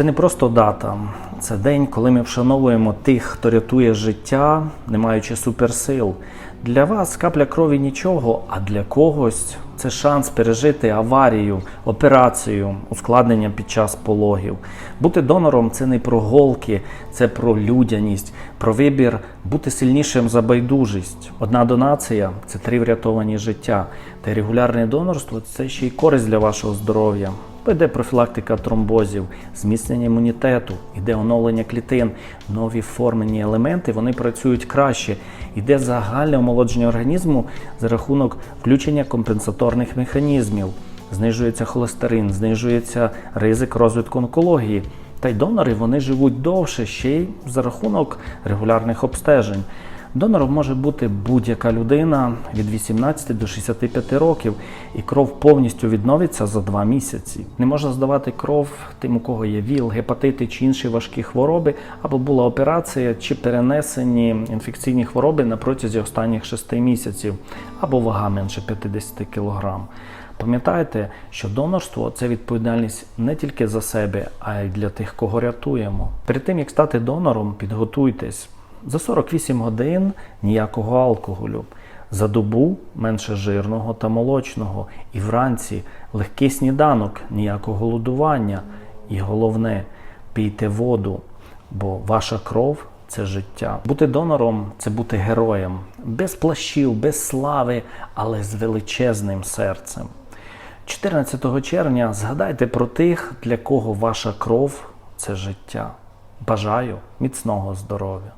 Це не просто дата, це день, коли ми вшановуємо тих, хто рятує життя, не маючи суперсил. Для вас капля крові нічого, а для когось це шанс пережити аварію, операцію, ускладнення під час пологів. Бути донором це не про голки, це про людяність, про вибір бути сильнішим за байдужість. Одна донація це три врятовані життя. Та й регулярне донорство це ще й користь для вашого здоров'я. Йде профілактика тромбозів, зміцнення імунітету, іде оновлення клітин, нові формені елементи вони працюють краще. Іде загальне омолодження організму за рахунок включення компенсаторних механізмів. Знижується холестерин, знижується ризик розвитку онкології. Та й донори вони живуть довше ще й за рахунок регулярних обстежень. Донором може бути будь-яка людина від 18 до 65 років, і кров повністю відновиться за 2 місяці. Не можна здавати кров тим, у кого є ВІЛ, гепатити чи інші важкі хвороби, або була операція чи перенесені інфекційні хвороби на протязі останніх 6 місяців, або вага менше 50 кг. Пам'ятайте, що донорство це відповідальність не тільки за себе, а й для тих, кого рятуємо. Перед тим як стати донором, підготуйтесь. За 48 годин ніякого алкоголю. За добу менше жирного та молочного. І вранці легкий сніданок, ніякого голодування. І головне, пійте воду, бо ваша кров це життя. Бути донором це бути героєм. Без плащів, без слави, але з величезним серцем. 14 червня згадайте про тих, для кого ваша кров це життя. Бажаю міцного здоров'я.